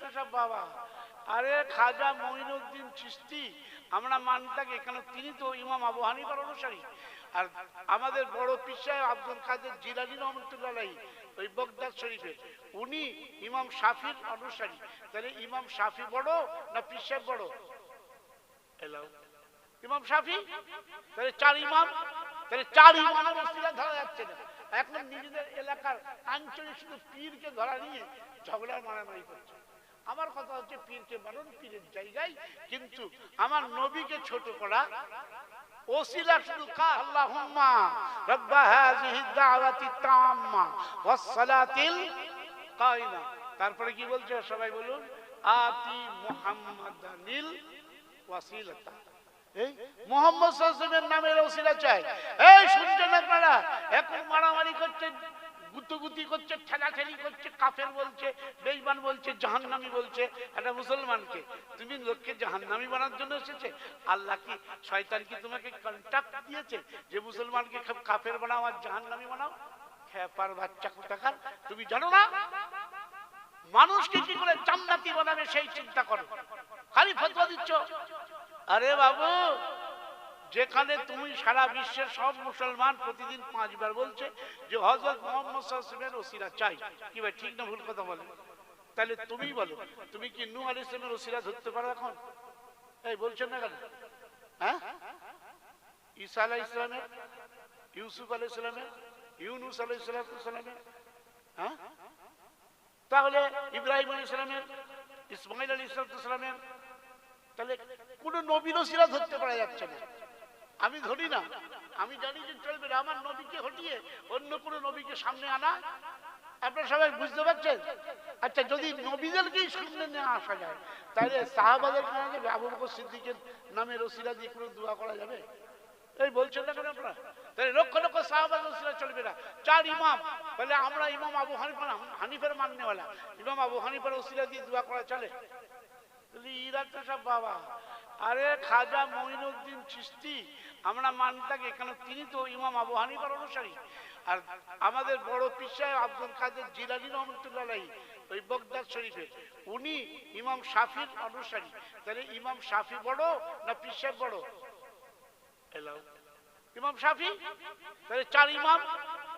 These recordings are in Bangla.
তো সব বাবা। আরে খাজা মঈনুদ্দিন চিস্তি আমরা মানতাকে কেন তিনি তো ইমাম আবু হানিফার অনুসারী। আর আমাদের বড় সাহেব আব্দুল কাদের জিলানি রহমতুল্লাহ ওই বগদাদ শরীফের উনি ইমাম শাফির অনুসারী। তাহলে ইমাম শাফি বড় না সাহেব বড়? এলাও ইমাম শাফি? তাহলে চার ইমাম? তাহলে চার ইমামের অস্তিরা ধরা যাচ্ছে না। এখন নিজেদের এলাকার আঞ্চলিক শুধু পীরকে ধরা নিয়ে ঝগড়া মারামারি করছে। আমার কথা হচ্ছে পীরকে মারুন পীরের জায়গায়। কিন্তু আমার নবীকে ছোট করা তারপরে কি বলছে সবাই বলুন? আতি এই মোহাম্মদ নামের ওসিলা চাই। এই শুনছেন আপনারা? এখন মারামারি করছে গুতুগুতি করছে, ঠেলাঠেলি করছে, কাফের বলছে বেঈমান বলছে, জাহান্নামী বলছে, একটা মুসলমানকে। তুমি লোককে জাহান্নামী বানার জন্য এসেছে? আল্লাহ কি, শয়তান কি তোমাকে কন্ট্যাক্ট দিয়েছে যে মুসলমানকে কাফের বানাও আর জাহান্নামী বানাও? খেপার বাচ্চা কোথাকার? তুমি জানো না? মানুষকে কি করে জান্নাতি বানাবে সেই চিন্তা করো। খালি ফতোয়া দিচ্ছ? আরে বাবু যেখানে তুমি সারা বিশ্বের সব মুসলমান প্রতিদিন পাঁচবার বলছে যে হজরত মোহাম্মদ ওসিরা চাই। কি ভাই, ঠিক না ভুল কথা বলে? তাহলে তুমি বলো, তুমি কি নু আলাইহিস সালামের ওসিরা ধরতে পারো এখন? এই, বলছেন না কেন? হ্যাঁ? ঈসা আলাইহিস সালামের, ইউসুফ আলাইহিস সালামের, ইউনুস আলাইহিস সালামের হ্যাঁ? তাহলে ইব্রাহিম আলাইহিস সালামের ইসমাইল আলাইহিস সালামের, তাহলে কোন নবীর ওসিরা ধরতে পারা যাচ্ছে না। আমি ধরি না। আমি জানি যে চলবে না। আমার নবীকে হটিয়ে অন্য কোন নবীকে সামনে আনা। আপনারা সবাই বুঝতে পারছেন? আচ্ছা যদি নবীদেরকেই সামনে নিয়ে আসা যায়, তাহলে সাহাবাদের কেনা আবু বকর সিদ্দিকের নামে রসিলা দিয়ে কোনো দোয়া করা যাবে? এই বলছেন না কেন আপনারা? তাহলে লক্ষ লক্ষ সাহাবাদ রসিলা চলবে না। চার ইমাম। বলে আমরা ইমাম আবু হানিফা হানিফের মাননেওয়ালা ইমাম আবু হানিফার ওসিলা দিয়ে দোয়া করা চলে। তাহলে ইরা তো সব বাবা। আরে খাজা মঈনুদ্দিন চিস্তি আমরা মানতাকে কেন তিনি তো ইমাম আবু হানিফার অনুসারী। আর আমাদের বড় সাহেব আব্দুল কাদের জিলানি রহমতুল্লাহ ওই বগদাদ শরীফের উনি ইমাম শাফির অনুসারী। তাহলে ইমাম শাফি বড় না পীর বড়? এলাও ইমাম শাফি? তাহলে চার ইমাম?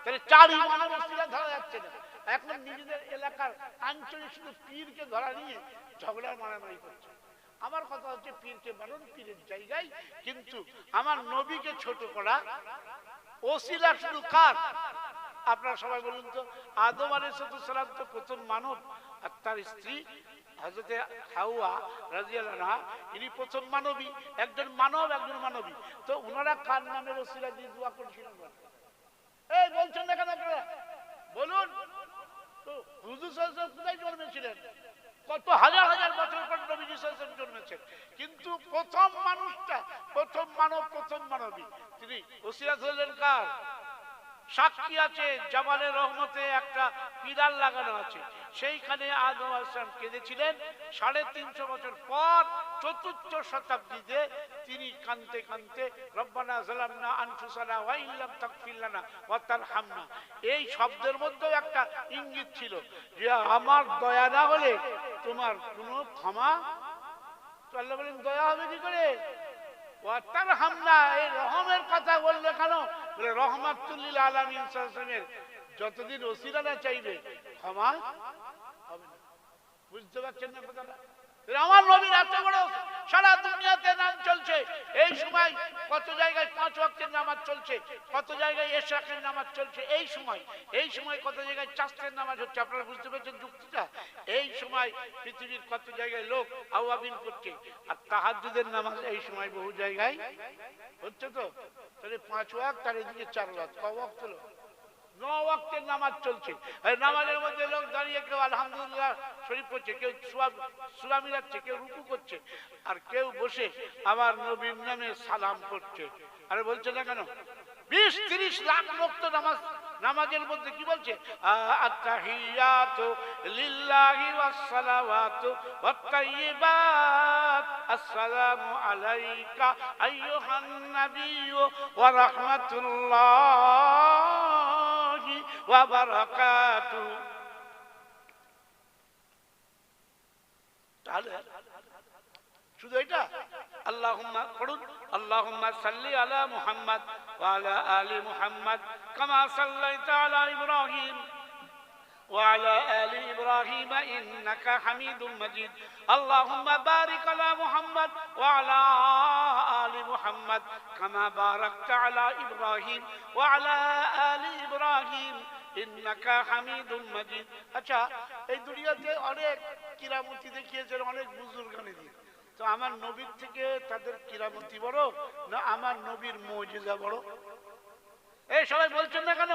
তাহলে চার ইমামের অস্তিরা ধরা যাচ্ছে না। এখন নিজেদের এলাকার আঞ্চলিক শুধু পীরকে ধরা নিয়ে ঝগড়া মারামারি করছে। আমার কথা হচ্ছে পীরকে মারুন পীরের জায়গায়, কিন্তু আমার নবীকে ছোট করা ওসিলা শুধু কার? আপনারা সবাই বলুন তো, আদম আলী সালাম তো প্রথম মানব, আর তার স্ত্রী হজরতে হাওয়া রাজিয়াল্লাহ ইনি প্রথম মানবী, একজন মানব, একজন মানবী। তো ওনারা কার নামের ওসিলা দিয়ে দোয়া করেছিলেন এই, বলছেন না কেন আপনারা? বলুন। তো হুজুর কোথায় জন্মেছিলেন? কত হাজার হাজার বছর পর নবীজি সাল্লাল্লাহু জন্মেছেন কিন্তু প্রথম মানুষটা প্রথম মানব, প্রথম মানবী। তিনি ওসিলা ধরলেন কার? সাক্ষী আছে জামালের রহমতে একটা পিলার লাগানো আছে। সেইখানে আদম আসলাম কেঁদেছিলেন। সাড়ে তিনশো বছর পর চতুর্থ শতাব্দীতে তিনি কানতে কানতে রব্বানা জালামনা আনফুসানা ওয়া ইল্লাম তাগফির লানা ওয়া তারহামনা। এই শব্দের মধ্যেও একটা ইঙ্গিত ছিল যে, আমার দয়া না হলে তোমার কোনো ক্ষমা আল্লাহ বলেন, দয়া হবে কি করে? তার হামলা, এই রহমের কথা বলল কেন? বলে, রহমাতুল্লিল সাল্লামের যতদিন ওসিরা না চাইবে, ক্ষমা হবে না। বুঝতে পারছেন না কথাটা? আমার নবীর এত বড় সারা দুনিয়াতে নাম চলছে। এই সময় কত জায়গায় পাঁচ ওয়াক্তের নামাজ চলছে? কত জায়গায় এশাকের নামাজ চলছে? এই সময় এই সময় কত জায়গায় চাষের নামাজ হচ্ছে? আপনারা বুঝতে পেরেছেন যুক্তিটা? এই সময় পৃথিবীর কত জায়গায় লোক আওয়াবিন করছে? আর তাহাজুদের নামাজ এই সময় বহু জায়গায় হচ্ছে তো? তাহলে পাঁচ ওয়াক্ত আর এদিকে চার ওয়াক্ত। ক ওয়াক্ত হলো? ন ওয়াক্তের নামাজ চলছে। নামাজের মধ্যে লোক দাঁড়িয়ে কেউ আলহামদুলিল্লাহ শরীফ করছে কেউ সুরা মিলাচ্ছে, কেউ রুকু করছে, আর কেউ বসে আমার নবীর নামে সালাম করছে। আরে বলছে না কেন? বিশ তিরিশ লাখ লোক তো নামাজ, নামাজের মধ্যে কি বলছে? আত্তাহিয়াতু লিল্লাহি ওয়াসসালাওয়াতু ওয়াত-তাইয়্যিবাত আসসালামু আলাইকা আইয়ুহান নাবিয়্যু ওয়া রাহমাতুল্লাহি। ওয়া বারাকাতুহু তাহলে শুধু এটা আল্লাহুম্মা পড়ুন আল্লাহুম্মা সাল্লি আলা মুহাম্মদ ওয়া আলা আলি মুহাম্মদ কামা সাল্লাইতা আলা ইব্রাহিম وعلى آل إبراهيم إنك حميد مجيد اللهم بارك على محمد وعلى آل محمد كما باركت على إبراهيم وعلى آل إبراهيم আচ্ছা এই দুনিয়াতে অনেক কিরামতি দেখিয়েছেন, অনেক বুজুর্গানি দিয়ে তো আমার নবীর থেকে তাদের কিরামতি বড়, না আমার নবীর বড়? এই সবাই বলছেন না কেন?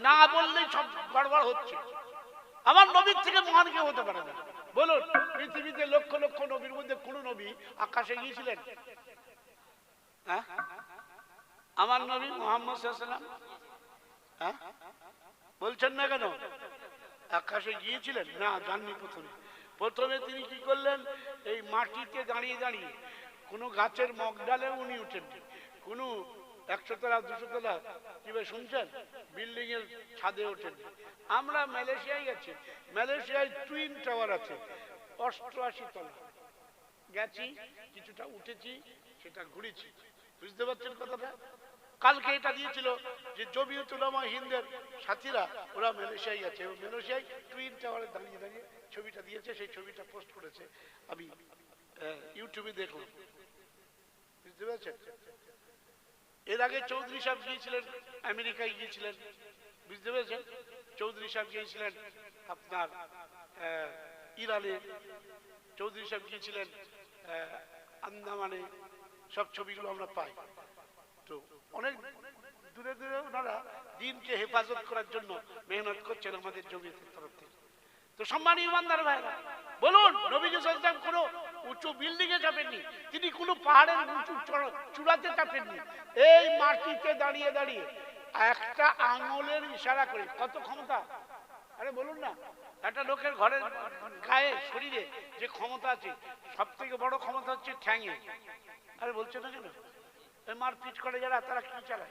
না বললেই সব গড়বড় হচ্ছে। আমার নবীর থেকে মহান কেউ হতে পারে না। বলুন, পৃথিবীতে লক্ষ লক্ষ নবীর মধ্যে কোন নবী আকাশে গিয়েছিলেন? হ্যাঁ? আমার নবী মোহাম্মদ বলছেন না কেন? আকাশে গিয়েছিলেন? না, যাননি প্রথমে। প্রথমে তিনি কি করলেন? এই মাটিতে দাঁড়িয়ে দাঁড়িয়ে কোনো গাছের মগডালে উনি উঠেননি। কোনো একশো তলা দুশো তলা কীভাবে শুনছেন? বিল্ডিং এর ছাদে ওঠেন আমরা মালয়েশিয়ায় গেছি। মালয়েশিয়ায় টুইন টাওয়ার আছে। অষ্টআশি তলা। গেছি, কিছুটা উঠেছি, সেটা ঘুরেছি। বুঝতে পারছেন কথাটা? কালকে এটা দিয়েছিল যে জমিউতুলামা হিন্দের সাথীরা, ওরা মালয়েশিয়ায় আছে। এবং মালয়েশিয়ায় টুইন টাওয়ারে দাঁড়িয়ে দাঁড়িয়ে ছবিটা দিয়েছে, সেই ছবিটা পোস্ট করেছে। আমি ইউটিউবে দেখলাম। বুঝতে পারছেন? এর আগে চৌধুরী সাহেব গিয়েছিলেন, আমেরিকায় গিয়েছিলেন। বুঝতে পেরেছেন? চৌধুরী সাহেব গিয়েছিলেন আপনার ইরানে। চৌধুরী সাহেব গিয়েছিলেন আন্দামানে। সব ছবিগুলো আমরা পাই। তো অনেক দূরে দূরে ওনারা দিনকে হেফাজত করার জন্য মেহনত করছেন আমাদের জমিয়তের তরফ থেকে। তো সম্মানী ইমানদার ভাইরা, বলুন, নবীজি সাল্লাম কোনো উঁচু বিল্ডিং এ চাপেননি তিনি কোনো পাহাড়ের উঁচু চূড়াতে চাপেননি। এই মাটিতে দাঁড়িয়ে দাঁড়িয়ে একটা আঙুলের ইশারা করে, কত ক্ষমতা? আরে বলুন না, একটা লোকের ঘরের গায়ে, শরীরে যে ক্ষমতা আছে সব থেকে বড় ক্ষমতা হচ্ছে ঠ্যাঙে। আরে বলছে না কেন? এই মারপিট করে যারা, তারা কি চালায়?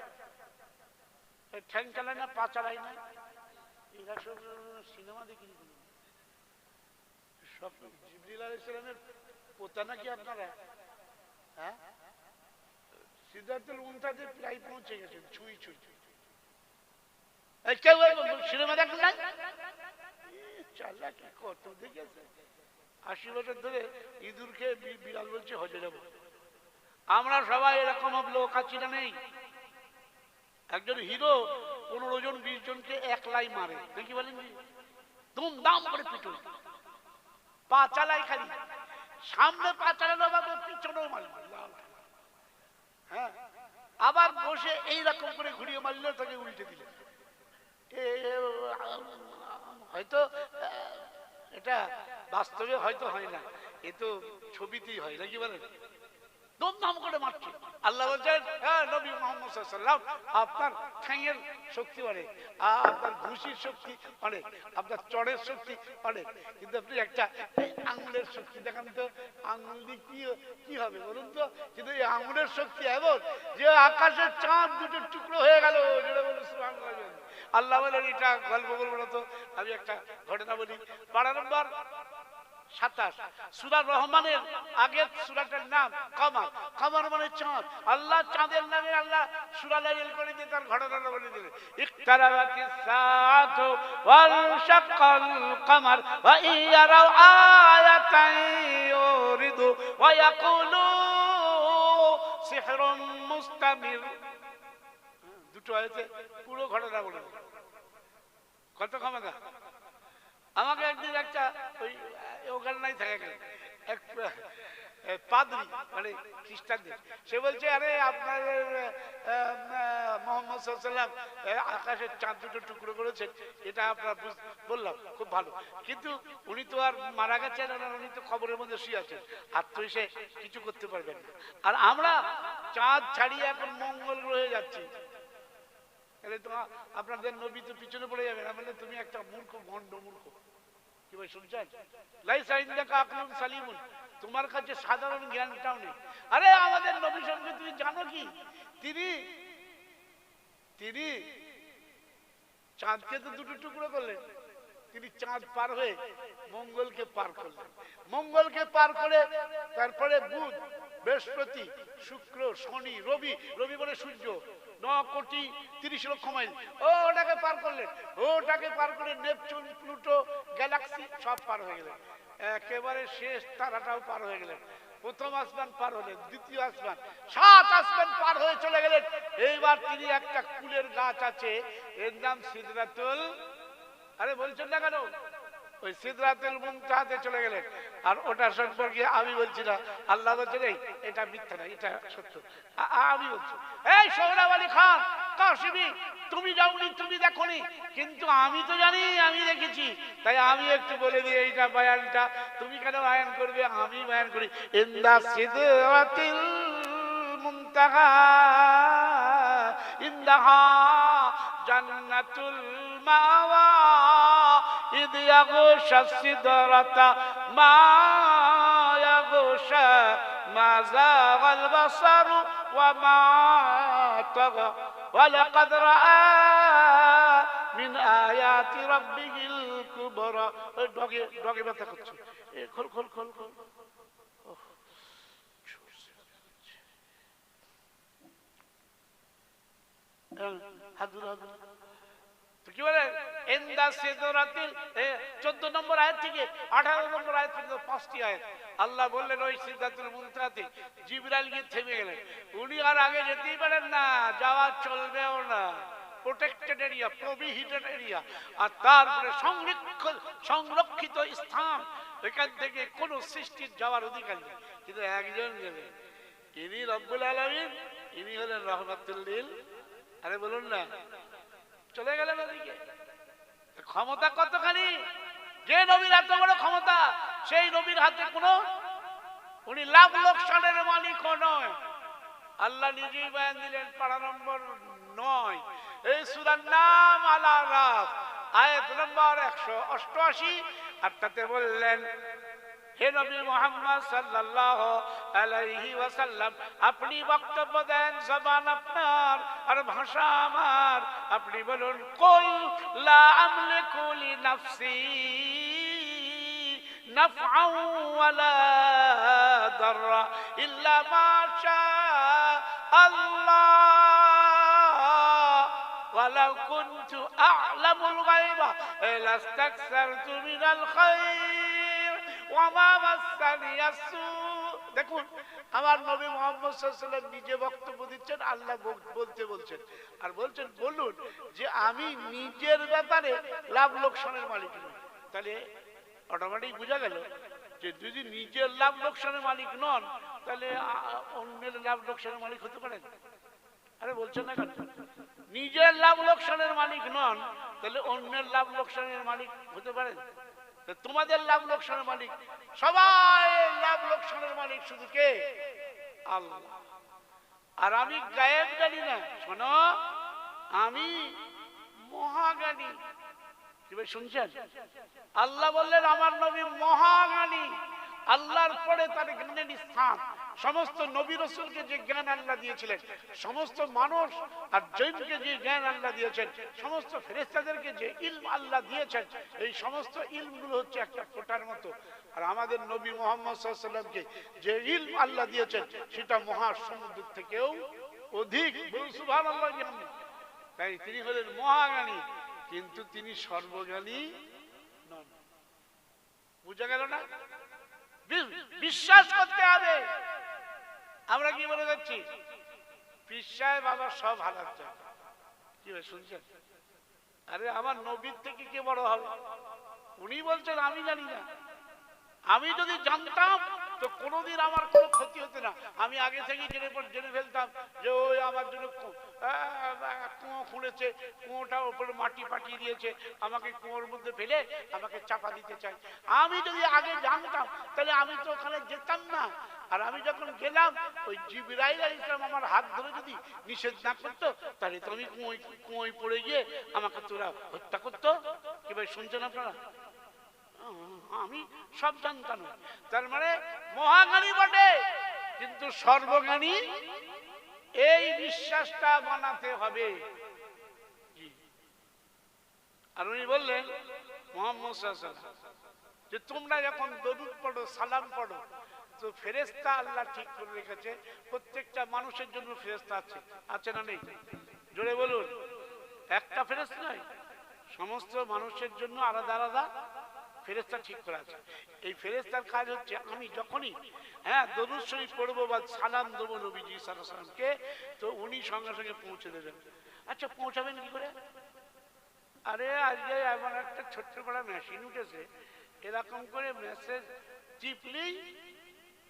ঠ্যাং চালায় না, পা চালায় না? এরা সব সিনেমা সব জিবরিল আলাইহিস সালামের পোতা নাকি আপনারা? হ্যাঁ? সিদ্ধার্থুল উনতাতে প্রায় পৌঁছে গেছেন, ছুঁই ছুঁই। কেউ সিনেমা আশি বছর ধরে ইঁদুরকে বি- বিড়াল বলছে, হজে যাব। আমরা সবাই এরকম লোক আছি না নেই। একজন হিরো পনেরো জন, বিশ জনকে একলাই মারে দেখি বলেন দাম করে পিটুন। পা চালাই খালি। সামনে পা চালানো বাবু পিছনেও মারল হ্যাঁ? আবার বসে এই রকম করে ঘুরিয়ে মারলে তাকে উল্টে দিলে। হয়তো এটা বাস্তবে হয়তো হয় না। এ তো ছবিতেই হয়, নাকি বলেন? দমদম করে মারছে। আল্লাহ বলছেন হ্যাঁ নবী মোহাম্মদ আপনার শক্তি অনেক আপনার ঘুষির শক্তি অনেক আপনার চড়ের শক্তি অনেক কিন্তু আপনি একটা আঙুলের শক্তি দেখান তো, আঙুল দিয়ে কি হবে বলুন তো? কিন্তু এই আঙুলের শক্তি এমন যে আকাশের চাঁদ দুটো টুকরো হয়ে গেল, যেটা আল্লাহ বলেন, এটা গল্প বলব না তো, আমি একটা ঘটনা বলি। পাড়া নম্বর সাতাশ। রহমানের আগের সুরাটার নাম কামার। কামার মানে চাঁদ। আল্লাহ চাঁদের নামে আল্লাহ সুরা লাইল করে দিয়ে তার ঘটনাটা বলে দিলেন। ইকতারাবাতি ওয়াল কামার ওয়া ইয়ারাউ আয়াতান ইউরিদু ওয়া ইয়াকুলু সিহরুম মুস্তামির। দুটো আয়াতে পুরো ঘটনা বলে। কত ক্ষমতা? আমাকে একদিন একটা ওই ওখানে নাই থাকে গেল এক পাদ্রি মানে খ্রিস্টানদের। সে বলছে, আরে মোহাম্মদ সাল্লাম আকাশের চাঁদ দুটো টুকরো করেছেন। এটা আপনার বললাম, খুব ভালো। কিন্তু উনি তো আর মারা গেছেন আর উনি তো খবরের মধ্যে শুয়ে আছেন। আর তো এসে কিছু করতে পারবেন না। আর আমরা চাঁদ ছাড়িয়ে এখন মঙ্গল গ্রহে যাচ্ছি। আপনাদের নবী তো পিছনে পড়ে যাবে না বললে তুমি একটা মূর্খ, ভণ্ড মূর্খ। কি ভাই শুনছেন? সালিমুন। তোমার কাছে সাধারণ জ্ঞানটাও নেই। আরে আমাদের নবী তুমি জানো কি? তিনি তিনি চাঁদকে তো দুটো টুকরো করলেন। তিনি চাঁদ পার হয়ে মঙ্গলকে পার করলেন। মঙ্গলকে পার করে তারপরে বুধ, বৃহস্পতি, শুক্র, শনি, রবি রবি বলে সূর্য। ন কোটি তিরিশ লক্ষ মাইল। ও, ওটাকে পার করলেন ওটাকে পার করে নেপচুন, প্লুটো, গ্যালাক্সি, সব পার হয়ে গেলেন। একেবারে শেষ তারাটাও পার হয়ে গেলেন। প্রথম আসমান পার হলেন, দ্বিতীয় আসমান, সাত আসমান পার হয়ে চলে গেলেন। এইবার তিনি একটা কুলের গাছ আছে, এর নাম সিদরাতুল আরে বলছেন না কেন? ওই সিদরাতুল মুমতাহাতে চলে গেলেন। আর ওটা সম্পর্কে আমি বলছি না। আল্লাহ বলছেন এই, এটা মিথ্যা না, এটা সত্য। আমি বলছি, এই সোহরাব আলী খান কাশিমি তুমি যাওনি, তুমি দেখোনি। কিন্তু আমি তো জানি, আমি দেখেছি। তাই আমি একটু বলে দিই এইটা বায়ানটা। তুমি কেন বায়ান করবে? আমি বায়ান করি। ইন্দা সিদরাতিল মুনতাহা ইন্দাহা জান্নাতুল মাওয়া। إذ يغوش السدرة ما يغوش ما زاغ البصر وما طغى ولقد رأى من آيات ربه الكبرى دوغي دوغي كل كل كل كل কি বলে এন্দা সিদরাতিল এ 14 নম্বর আয়াত থেকে 18 নম্বর আয়াত পর্যন্ত পাঁচটি আয়াত। আল্লাহ বললেন, ওই জিবরাইল গিয়ে থেমে গেলেন। উনি আর আগে যেতেই পারেন না, যাওয়া চলবেও না। প্রোটেক্টেড এরিয়া প্রবিহিটেড এরিয়া আর তারপরে সংরক্ষিত সংরক্ষিত স্থান। এখান থেকে কোনো সৃষ্টির যাওয়ার অধিকার নেই। কিন্তু একজন গেলেন। ইনি রব্বুল আলামিন, ইনি হলেন রহমাতুল্লিল আরে বলুন না চলে গেলেন ওদিকে। ক্ষমতা কতখানি? যে নবীর এত বড় ক্ষমতা, সেই নবীর হাতে কোনো উনি লাভ লোকসানের মালিক নয়। আল্লাহ নিজেই বয়ান দিলেন, পাড়া নম্বর নয়। এই সুরার নাম আলা রাফ আয়াত নম্বর একশো অষ্টআশি। আর তাতে বললেন হে নবী মোহাম্মদ সাল্লাল্লাহু আলাইহি ওয়াসাল্লাম আপনি বক্তব্য দেন জবান আপনার আর ভাষা আমার আপনি বলুন কুল লা আমলিকু লি নাফসি نفعا ولا ضرا إلا ما شاء الله ولو كنت أعلم الغيب لاستكثرت من الخير وما مسني السوء দেখুন, আমার নবী মোহাম্মদ নিজে বক্তব্য দিচ্ছেন, আল্লাহ বল- বলতে বলছেন। আর বলছেন, বলুন যে আমি নিজের ব্যাপারে লাভ লোকসানের মালিক নই। তাহলে অটোমেটিক বোঝা গেল যে যদি নিজের লাভ লোকসানের মালিক নন, তাহলে অন্যের লাভ লোকসানের মালিক হতে পারেন। আরে বলছেন না কেন? নিজের লাভ লোকসানের মালিক নন, তাহলে অন্যের লাভ লোকসানের মালিক হতে পারেন। তোমাদের লাভ লোকসানের মালিক। সবাই লাভ লোকসানের মালিক, শুধু কে? আল্লাহ। আর আমি গায়েব জানি না, শোনো, আমি মহাগানী শুনছেন? আল্লাহ বললেন, আমার নবী মহাগানী আল্লাহর পরে তার জ্ঞানের স্থান। সমস্ত নবী রসুলকে যে জ্ঞান আল্লাহ দিয়েছিলেন, সমস্ত মানুষ আর জৈনকে যে জ্ঞান আল্লাহ দিয়েছেন, সমস্ত ফেরেস্তাদেরকে যে ইলম আল্লাহ দিয়েছেন, এই সমস্ত ইলমগুলো হচ্ছে একটা ফোটার মতো। আর আমাদের নবী মোহাম্মদ সাল্লামকে যে ইলম আল্লাহ দিয়েছেন, সেটা মহাসমুদ্র থেকেও অধিক। সুভান আল্লাহ তাই তিনি হলেন মহাজ্ঞানী কিন্তু তিনি সর্বজ্ঞানী বুঝা গেল না? বিশ্বাস করতে হবে। আমরা কি বলে যাচ্ছি? পিসায় বাবা সব হালাত কি শুনছেন? আরে আমার নবীর থেকে কে বড় হবে? উনি বলছেন, আমি জানি না। আমি যদি জানতাম, তো কোনোদিন আমার কোনো ক্ষতি হতো না। আমি আগে থেকে জেনে পর- জেনে ফেলতাম যে ওই আমার জন্য কুয়ো খুঁড়েছে কুয়োটার উপরে মাটি পাঠিয়ে দিয়েছে, আমাকে কুয়োর মধ্যে ফেলে আমাকে চাপা দিতে চাই আমি যদি আগে জানতাম, তাহলে আমি তো ওখানে যেতাম না। আর আমি যখন গেলাম, ওই জিবরাইল আলাইহিস সালাম আমার হাত ধরে যদি নিষেধ না করতো, তাহলে তো আমি কুয়োয় কুয়োয় পড়ে গিয়ে আমাকে তোরা হত্যা করতো। কি ভাই শুনছেন আপনারা? আমি সব জানতাম। তার মানে মহাজ্ঞানী বটে, কিন্তু সর্বজ্ঞানী এই বিশ্বাসটা বানাতে হবে। আর উনি বললেন, মোহাম্মদ যে তোমরা যখন দরুদ পড়ো, সালাম পড়ো তো ফেরেস্তা আল্লাহ ঠিক করে রেখেছে, প্রত্যেকটা মানুষের জন্য ফেরেস্তা আছে। আছে না নেই? জোরে বলুন। একটা ফেরেস্তা নয় সমস্ত মানুষের জন্য আলাদা আলাদা ফেরেস্তা ঠিক করা আছে। এই ফেরেস্তার কাজ হচ্ছে, আমি যখনই হ্যাঁ দরুদ শরীফ পড়ব বা সালাম দেবো নবীজি সালামকে তো উনি সঙ্গে সঙ্গে পৌঁছে দেবেন। আচ্ছা পৌঁছাবেন কি করে? আরে, আজকে এমন একটা ছোট্ট করে মেশিন উঠেছে। এরকম করে মেসেজ টিপলেই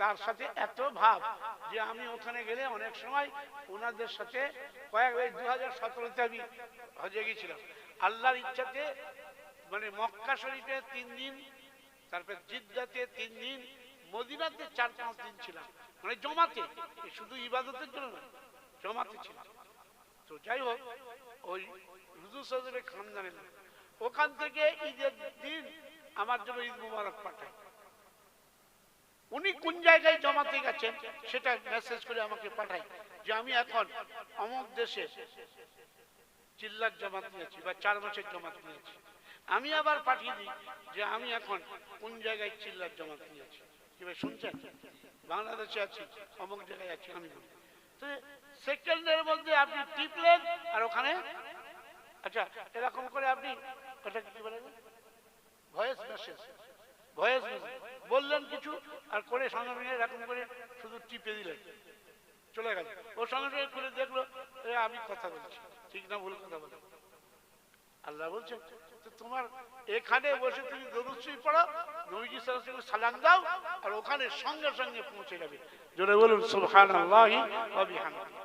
তার সাথে এত ভাব যে আমি ওখানে গেলে অনেক সময় ওনাদের সাথে কয়েক ওই দু হাজার সতেরোতে আমি হজে গেছিলাম। আল্লাহর ইচ্ছাতে মানে মক্কা শরীফে তিন দিন, তারপর জিদ্দাতে তিন দিন, মদিনাতে চার, পাঁচ দিন ছিলাম। মানে জমাতে শুধু ইবাদতের জন্য না, জমাতে ছিলাম। তো যাই হোক, ওই সদরের খানদানের লোক। ওখান থেকে ঈদের দিন আমার জন্য ঈদ মুবারক পাঠায়। উনি কোন জায়গায় জমাতে গেছেন সেটা মেসেজ করে আমাকে পাঠায় যে আমি এখন অমুক দেশে চিল্লার জমাত নিয়েছি বা চার মাসের জমাত নিয়েছি। আমি আবার পাঠিয়ে দিই যে আমি এখন কোন জায়গায় চিল্লার জমাত নিয়েছি। ভাই শুনছেন? বাংলাদেশে আছি, অমুক জায়গায় আছি, আমি বলি। তো সেকেন্ডের মধ্যে আপনি টিপলেন আর ওখানে আচ্ছা এরকম করে আপনি ওটা কি বলেন? ভয়েস মেসেজ বললেন কিছু আর করে সঙ্গে সঙ্গে এরকম করে শুধু টিপে দিলেন। চলে গেল। ওর সঙ্গে সঙ্গে খুলে দেখল আমি কথা বলছি। ঠিক না ভুল কথা বলে আল্লাহ বলছেন তো তোমার এখানে বসে তুমি দরুশ্রী পড়ো, নবীজি সালাম দাও, আর ওখানে সঙ্গে সঙ্গে পৌঁছে যাবে। জোরে বলুন, সুবহানাল্লাহি ওয়া বিহামদিহি।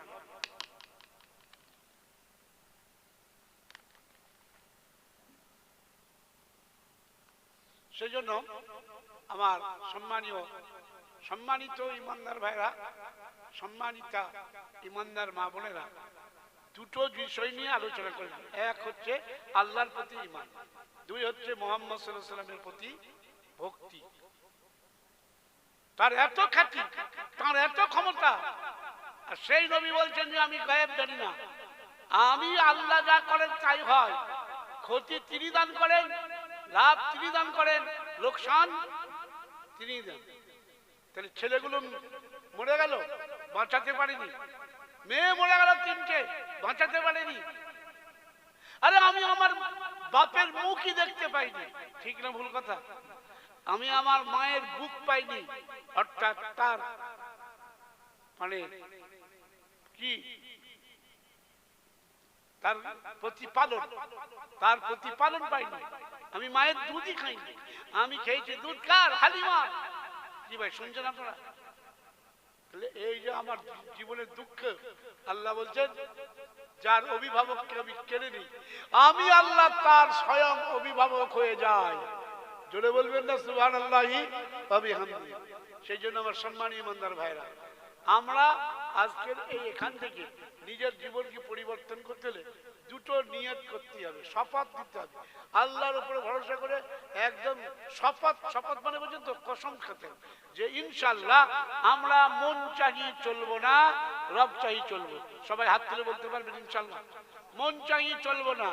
সেজন্য আমার সম্মানীয়, সম্মানিত ইমানদার ভাইরা, সম্মানিতা ইমানদার মা বোনেরা, দুটো বিষয় নিয়ে আলোচনা করলাম। এক হচ্ছে আল্লাহর প্রতি ইমান দুই হচ্ছে মোহাম্মদ সাল্লামের প্রতি ভক্তি। তার এত খ্যাতি তার এত ক্ষমতা, আর সেই নবী বলছেন যে, আমি গায়েব জানি না। আমি আল্লাহ যা করেন তাই হয়। ক্ষতি তিনি দান করেন লাভ তিনি দান করেন, লোকসান তিনি দেন। তাহলে ছেলেগুলো মরে গেল, বাঁচাতে পারেনি। মেয়ে মরে গেল তিনটে, বাঁচাতে পারেনি। আরে আমি আমার বাপের মুখই দেখতে পাইনি। ঠিক না ভুল কথা? আমি আমার মায়ের বুক পাইনি, অর্থাৎ তার মানে কি? তার প্রতিপালন তার প্রতিপালন পাইনি। আমি মায়ের দুধই খাইনি। আমি খেয়েছি দুধ কার? হালিমা। কি ভাই, শুনছেন আপনারা? এই যে আমার জীবনের দুঃখ, আল্লাহ বলছেন, যার অভিভাবককে আমি কেড়ে নিই আমি আল্লাহ তার স্বয়ং অভিভাবক হয়ে যাই। জোরে বলবেন না সুহান আল্লাহি অবিহামদি সেই জন্য আমার সম্মানী ইমানদার ভাইরা আমরা আজকের এই এখান থেকে নিজের জীবনকে পরিবর্তন করতে হলে দুটো নিয়ত করতে হবে, শপথ দিতে হবে। আল্লাহর উপরে ভরসা করে একদম শপথ শপথ মানে বলছেন তো কসম খেতে যে ইনশাল্লাহ আমরা মন চাহিয়ে চলবো না, রব চাহিয়ে চলবো। সবাই হাত তুলে বলতে পারবেন ইনশাল্লাহ মন চাহিয়ে চলবো না,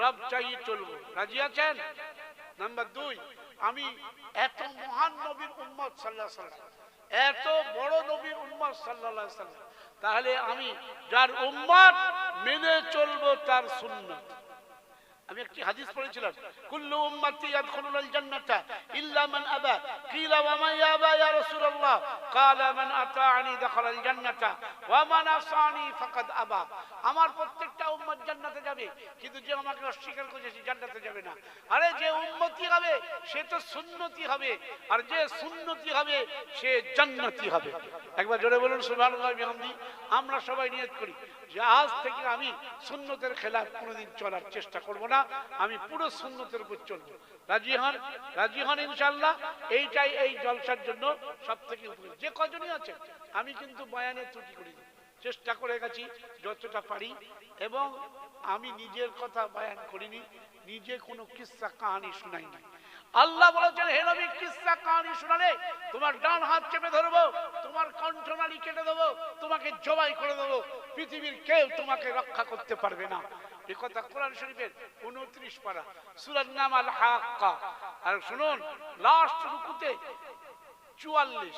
রব চাহিয়ে চলবো। রাজি আছেন? নাম্বার দুই, আমি এত মহান নবীর উম্মত সাল্লাহ সাল্লাম এত বড় নবী উম্মাদ সাল্লাহ সাল্লাম। তাহলে আমি যার উম্মাদ মেনে চলবো তার সুন্নাত। আমি একটি হাদিস পড়েছিলাম, কুল্লু উম্মতি ইয়াদখুলুল জান্নাতা ইল্লা মান আবা। কিলা, ওয়া মান ইয়াবা ইয়া মান আতাআনি দাখালাল জান্নাতা ওয়া মান আসানি ফাকাদ আবা। আমার প্রত্যেকটা উম্মত জান্নাতে যাবে, কিন্তু যে আমাকে অস্বীকার করেছে সে জান্নাতে যাবে না। আরে যে উম্মতি হবে, সে তো সুন্নতি হবে। আর যে সুন্নতি হবে, সে জান্নাতি হবে। একবার জোরে বলুন, সুবহানাল্লাহ, বিহামদি। আমরা সবাই নিয়ত করি যে আজ থেকে আমি সুন্নতের খেলাফ কোনোদিন চলার চেষ্টা করব না। আমি পুরো সুন্নতের উপর চলবো। রাজি হন? রাজি হন ইনশাল্লাহ এইটাই এই জলসার জন্য সব থেকে উপরে যে কজনই আছে, আমি কিন্তু বয়ানে ত্রুটি করি চেষ্টা করে গেছি, যতটা পারি। এবং আমি নিজের কথা বয়ান করিনি, নিজে কোনো কিস্সা কাহানি শুনাইনি আল্লাহ বলেছেন, হে নবী কিস্সা কাহানি শোনালে তোমার ডান হাত চেপে ধরবো, তোমার কণ্ঠনালী কেটে দেবো, তোমাকে জবাই করে দেবো। পৃথিবীর কেউ তোমাকে রক্ষা করতে পারবে না। এ কথা কোরআন শরীফের উনত্রিশ পারা সুরার নাম আল হাক্কা আর শুনুন লাস্ট রুকুতে চুয়াল্লিশ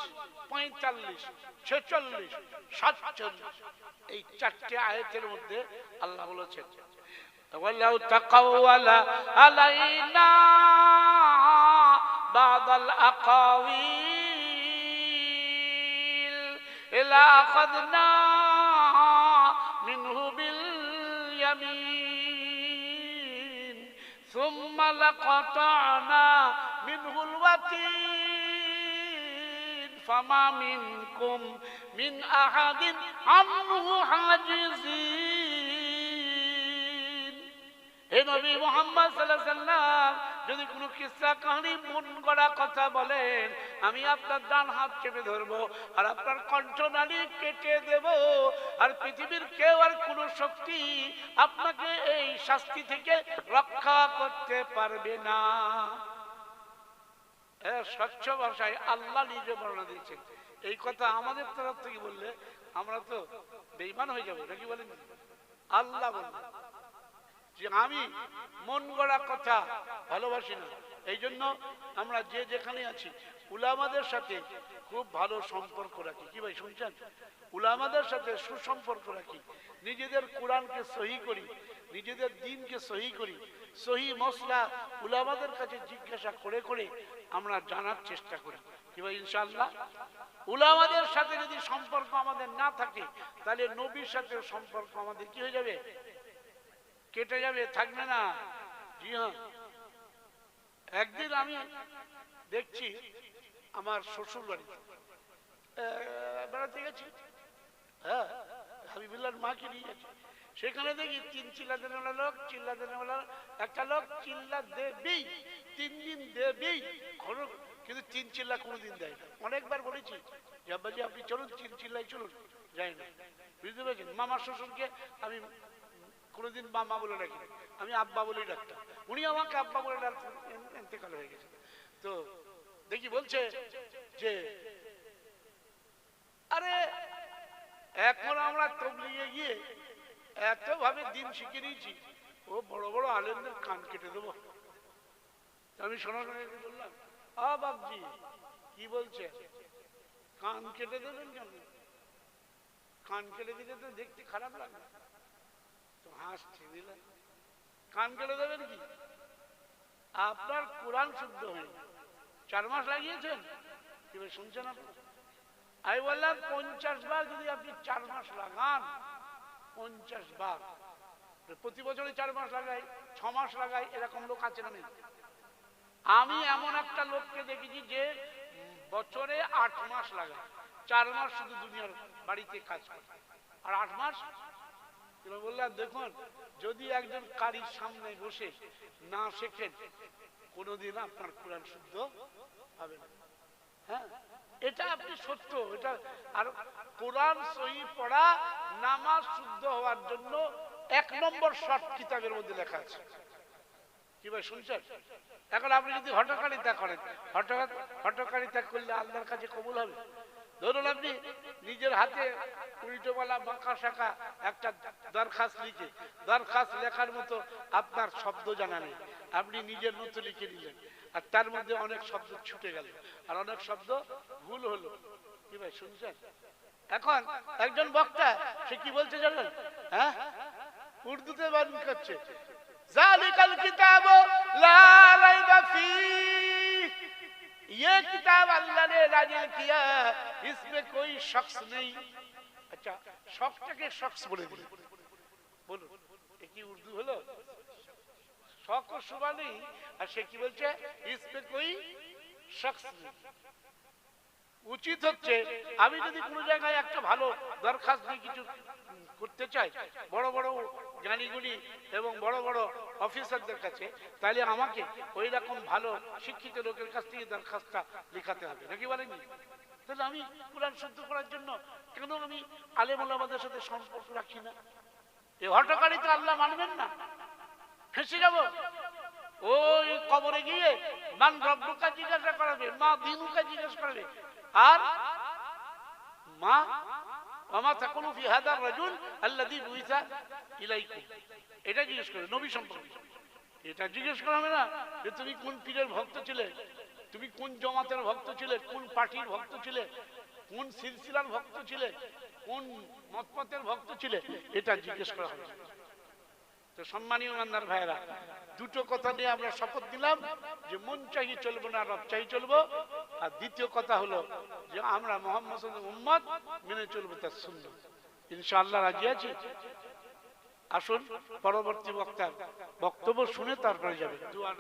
পঁয়তাল্লিশ ছেচল্লিশ সাতচল্লিশ এই চারটে আয়াতের মধ্যে আল্লাহ বলেছেন ولو تقول علينا بعض الأقاويل إلا أخذنا منه باليمين ثم لقطعنا منه الوتين فما منكم من أحد عنه حاجزين হে নবী মোহাম্মদ সাল্লাল্লাহু আলাইহি সাল্লাম যদি কোনো কিসসা কাহিনী মন গড়া কথা বলেন আমি আপনার ডান হাত চেপে ধরবো, আর আপনার কণ্ঠনালী কেটে দেব। আর পৃথিবীর কেউ আর কোনো শক্তি আপনাকে এই শাস্তি থেকে রক্ষা করতে পারবে না। স্বচ্ছ ভাষায় আল্লাহ নিজে বর্ণনা দিয়েছেন। এই কথা আমাদের তরফ থেকে বললে আমরা তো বেইমান হয়ে যাব নাকি বলেন? আল্লাহ বললেন যে আমি মন গড়া কথা ভালোবাসি না। এই জন্য আমরা যে যেখানে আছি উলামাদের সাথে খুব ভালো সম্পর্ক রাখি। কি ভাই শুনছেন? উলামাদের সাথে সুসম্পর্ক রাখি। নিজেদের কোরআনকে সহি করি, নিজেদের দিনকে সহি করি, সহি মশলা উলামাদের কাছে জিজ্ঞাসা করে করে আমরা জানার চেষ্টা করি। কি ভাই ইনশাল্লাহ উলামাদের সাথে যদি সম্পর্ক আমাদের না থাকে, তাহলে নবীর সাথে সম্পর্ক আমাদের কি হয়ে যাবে? কেটে যাবে, থাকবে না। জি হ্যাঁ। একদিন আমি দেখছি আমার শ্বশুর বাড়ি বেড়াতে গেছি। হ্যাঁ হাবিবুল্লাহর মাকে নিয়ে। গেছি সেখানে দেখি তিন চিল্লা দেনেওয়ালা লোক, চিল্লা দেনেওয়ালা একটা লোক, চিল্লা দেবেই তিন দিন দেবেই কোনো- কিন্তু তিন চিল্লা কোনোদিন দেয় না। অনেকবার বলেছি, যে আপনি চলুন, তিন চিল্লাই চলুন। যাই না। বুঝতে পেরেছেন? মামার শ্বশুরকে আমি কোনোদিন মামা বলে ডাকি। আমি আব্বা বলেই ডাকতাম। উনি আমাকে আব্বা বলে ডাকতেন এন্তেকাল হয়ে গেছে। তো দেখি বলছে যে, আরে, এখন আমরা তবলিগে গিয়ে এত ভাবে দিন শিখে নিয়েছি ও বড় বড় আলেমদের কান কেটে দেবো। আমি শোনা বললাম, আ বাবজি কি বলছে? কান কেটে দেবেন কেন? কান কেটে দিলে তো দেখতে খারাপ লাগে। তো হাসছে দিলে কান কেটে দেবেন কি? আপনার কোরআন শুদ্ধ হয়নি চার মাস লাগিয়েছেন? ভাই শুনছেন আমি বললাম, পঞ্চাশ বার যদি আপনি চার মাস লাগান, পঞ্চাশ বার। প্রতি বছরে চার মাস লাগাই, ছ মাস লাগাই, এরকম লোক আছে না আমি এমন একটা লোককে দেখেছি যে বছরে আট মাস লাগায়। চার মাস শুধু দুনিয়ার বাড়িতে কাজ করে। আর আট মাস? বললাম দেখুন, যদি একজন কারির সামনে বসে না শেখেন কোনোদিন আপনার কোরআন শুদ্ধ হবে না। হ্যাঁ? এটা আপনি সত্য, এটা আর কোরআন সহি পড়া, নামাজ শুদ্ধ হওয়ার জন্য এক নম্বর শর্ট কিতাবের মধ্যে লেখা আছে। কি ভাই, শুনছেন? এখন আপনি যদি হটকারিতা করেন হটকা- হটকারিতা করলে আল্লাহর কাছে কবুল হবে? ধরুন আপনি নিজের হাতে উল্টোপালা বাঁকা শাখা একটা দরখাস্ত লিখে, দরখাস্ত লেখার মতো আপনার শব্দ জানা নেই। আপনি নিজের মতো লিখে নিলেন আর তার মধ্যে অনেক শব্দ ছুটে গেল আর অনেক শব্দ ভুল হলো কি ভাই শুনছেন এখন একজন বক্তা সে কি বলছে জানেন হ্যাঁ উর্দুতে বান করছে জালিকাল কিতাব লা রাইবা ফীহ ये किताब अल्लाह ने नाजिल किया इसमें कोई शख्स नहीं अच्छा শখটাকে শখস বলে দিল বলুন এ কি উর্দু হলো ও শুভা নেই আর সে কি বলছে? উচিত হচ্ছে, আমি যদি কোনো জায়গায় একটা ভালো দরখাস্ত দিয়ে কিছু করতে চাই, বড় বড় জ্ঞানীগুলি এবং বড় বড় অফিসারদের কাছে, তাহলে আমাকে ওই রকম ভালো শিক্ষিত লোকের কাছ থেকে দরখাস্তটা লেখাতে হবে। নাকি বলেনি তাহলে আমি কোরআন শুদ্ধ করার জন্য কেন আমি আলেম আমাদের সাথে সম্পর্ক রাখি না? এ হটকারী তো আল্লাহ মানবেন না। ফেসে যাব। ওই কবরে গিয়ে মান রব্বুকা জিজ্ঞাসা করাবে, মা দিনুকা জিজ্ঞাসা করাবে, আর মা ওমা তাকুনু ফি হাদার রাজুল আল্লাযী বুইসা ইলাইকুম। এটা জিজ্ঞেস করে নবী সম্পর্কে। এটা জিজ্ঞেস করা হবে না যে তুমি কোন পীরের ভক্ত ছিলে, তুমি কোন জমাতের ভক্ত ছিলে, কোন পার্টির ভক্ত ছিলে, কোন সিলসিলার ভক্ত ছিলে, কোন মতপথের ভক্ত ছিলে, এটা জিজ্ঞেস করা হবে। তো সম্মানীয় মান্দার ভাইরা দুটো কথা নিয়ে আমরা শপথ দিলাম যে মন চাহি চলবো না, রব চাহি চলবো। আর দ্বিতীয় কথা হলো যে আমরা মোহাম্মদ উম্মত মেনে চলবো তার সুন্দর ইনশাআল্লাহ রাজি আছে? আসুন, পরবর্তী বক্তার বক্তব্য শুনে তারপরে যাবে। দুয়ার